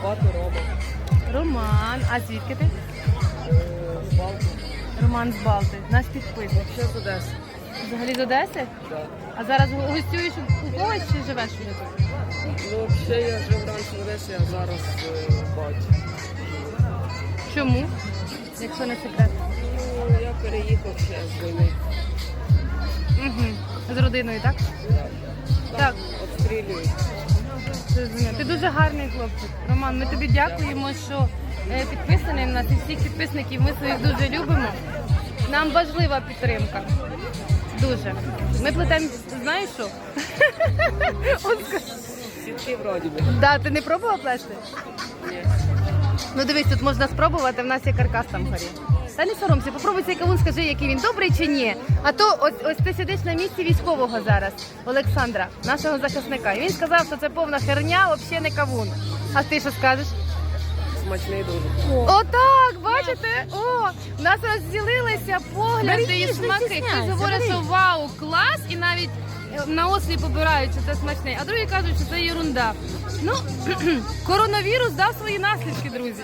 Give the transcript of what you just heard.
Звати Рома. Роман, а звідки ти? З Балки. Роман з Балти, наш підписник. Ще з Одеси. Взагалі з Одеси? Да. А зараз гостюєш у когось чи живеш уже тут? Ну, взагалі я жив раніше в Одесі, а зараз е, в Балті. Чому? Якщо не секрет. Ну, я переїхав ще з війни. Угу. З родиною, так? Так. Обстрілюють. Зрозуміло. Ти дуже гарний хлопчик. Роман, ми тобі дякуємо, що е, підписаний на нас і всіх підписників. Ми своїх дуже любимо. Нам важлива підтримка. Дуже. Ми плетемо, знаєш що? Сітки вроді би. Да, ти не пробував плести? Ні. Ну дивись, тут можна спробувати, в нас є каркас там горі. Та не соромся, попробуй цей кавун, скажи, який він добрий чи ні. А то ось ось ти сидиш на місці військового зараз, Олександра, нашого захисника. І він сказав, що це повна херня, взагалі не кавун. А ти що скажеш? Смачний дуже. Отак, бачите? О, в нас розділилися погляди і смаки. Хтось говорить, що вау, клас, і навіть на осліп обирають, що це смачне, а другі кажуть, що це ерунда. Ну, коронавірус дав свої наслідки, друзі.